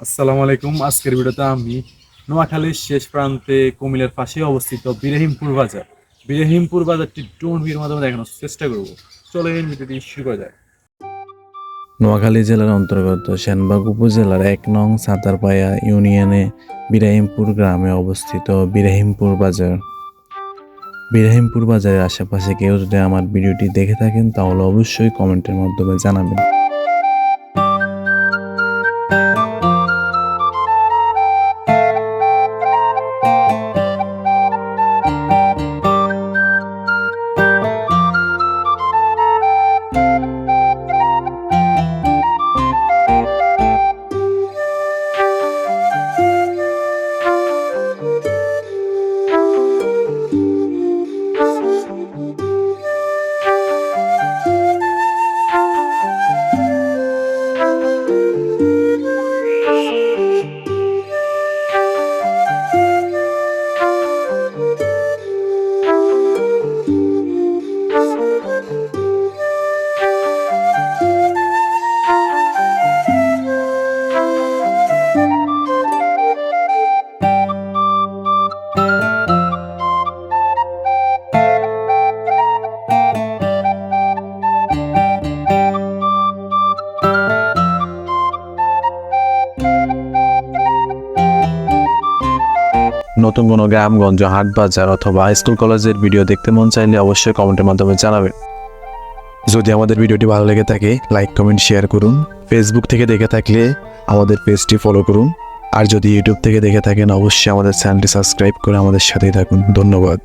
আসসালামু আলাইকুম। আজকের ভিডিওতে আমি নোয়াখালীর শেষ প্রান্তে কুমিল্লার পাশে অবস্থিত বিরাহিমপুর বাজার। বিরাহিমপুর বাজারটি ড্রোন ভিউর মাধ্যমে দেখানোর চেষ্টা করব। চলে এই ভিডিওটি শুরু করা যায় নোয়াখালী জেলার অন্তর্গত সেনবাগ উপজেলার এক নং সাঁতারপায়া ইউনিয়নে বিরাহিমপুর গ্রামে অবস্থিত বিরাহিমপুর বাজার। বিরাহিমপুর বাজারের আশেপাশে কেউ যদি আমার ভিডিওটি দেখে থাকেন, তাহলে অবশ্যই কমেন্টের মাধ্যমে জানাবেন। নতুন কোনো গ্রামগঞ্জ হাট বাজার অথবা স্কুল, কলেজের ভিডিও দেখতে মন চাইলে অবশ্যই কমেন্টের মাধ্যমে জানাবেন। যদি আমাদের ভিডিওটি ভালো লেগে থাকে, লাইক, কমেন্ট, শেয়ার করুন। ফেসবুক থেকে দেখে থাকলে আমাদের পেজটি ফলো করুন। আর যদি ইউটিউব থেকে দেখে থাকেন, অবশ্যই আমাদের চ্যানেলটি সাবস্ক্রাইব করে আমাদের সাথেই থাকুন। ধন্যবাদ।